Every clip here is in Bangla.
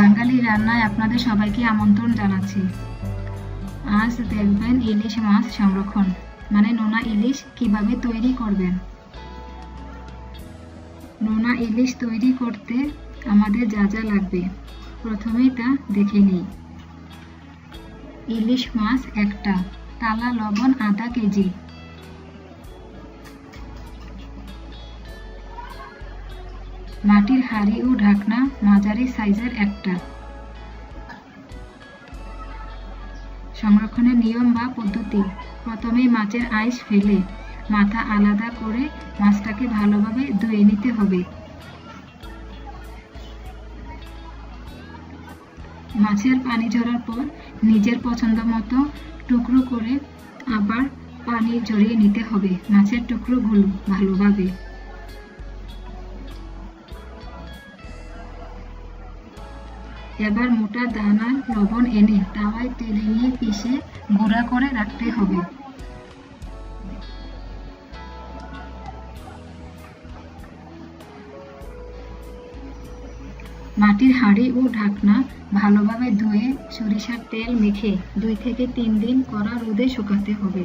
বাঙালি রান্নায় আপনাদের সবাইকে আমন্ত্রণ জানাচ্ছি। আজ দেখবেন ইলিশ মাছ সংরক্ষণ মানে নোনা ইলিশ কীভাবে তৈরি করবেন। নোনা ইলিশ তৈরি করতে আমাদের যা যা লাগবে, প্রথমেই তা দেখে নিই। ইলিশ মাছ একটা টালা লবণ, আধা কেজি। মাটির হাঁড়ি ও ঢাকনা, মাঝারি সাইজের একটা। সংরক্ষণের নিয়ম বা পদ্ধতি। প্রথমে মাছের আইস ফেলে, মাথা আলাদা করে মাছটাকে ভালোভাবে ধুয়ে নিতে হবে। মাছের পানি ঝরার পর নিজের পছন্দ মতো টুকরো করে আবার পানি ঝরিয়ে নিতে হবে। মাছের টুকরোগুলো ভালোভাবে। এবার মোটা দানার লবণ এনে তাওয়ায় তেলে নিয়ে পিষে গুঁড়া করে রাখতে হবে। মাটির হাঁড়ি ও ঢাকনা ভালোভাবে ধুয়ে সরিষার তেল মেখে দুই থেকে তিন দিন কড়া রোদে শুকাতে হবে।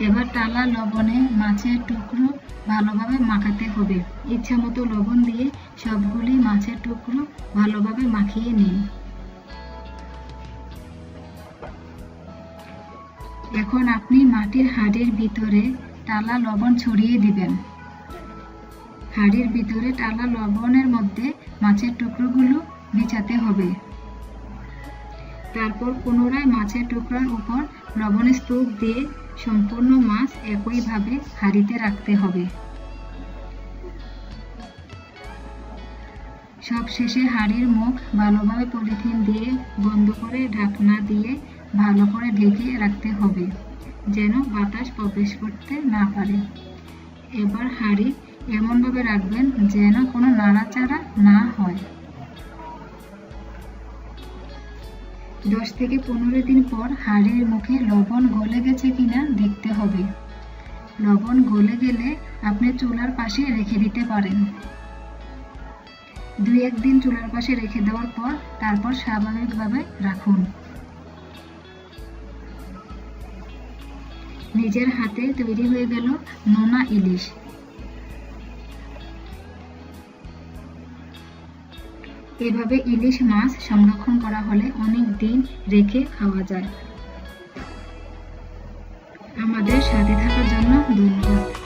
এবার টালা লবণে মাছের টুকরো ভালোভাবে মাখাতে হবে। ইচ্ছা মতো লবণ দিয়ে সবগুলি মাছের টুকরো ভালোভাবে মাখিয়ে নিন। এখন আপনি মাটির হাঁড়ির ভিতরে টালা লবণ ছড়িয়ে দিবেন। হাঁড়ির ভিতরে টালা লবণের মধ্যে মাছের টুকরোগুলো বিছাতে হবে। তারপর পুনরায় মাছের টুকরার উপর লবণের স্তূপ দিয়ে সম্পূর্ণ মাছ একইভাবে হাঁড়িতে রাখতে হবে। সব শেষে হাঁড়ির মুখ ভালোভাবে পলিথিন দিয়ে বন্ধ করে ঢাকনা দিয়ে ভালো করে ঢেকে রাখতে হবে, যেন বাতাস প্রবেশ করতে না পারে। এবার হাঁড়ি এমনভাবে রাখবেন যেন কোনো নাড়াচাড়া না হয়। দশ থেকে পনেরো দিন পর হাড়ের মুখে লবণ গলে গেছে কিনা দেখতে হবে। লবণ গলে গেলে আপনি চুলার পাশে রেখে দিতে পারেন। দুই একদিন চুলার পাশে রেখে দেওয়ার পর তারপর স্বাভাবিকভাবে রাখুন। নিজের হাতে তৈরি হয়ে গেল নোনা ইলিশ। এভাবে ইলিশ মাছ সংরক্ষণ করা হলে অনেক দিন রেখে খাওয়া যায়। আমাদের সাথে থাকার জন্য ধন্যবাদ।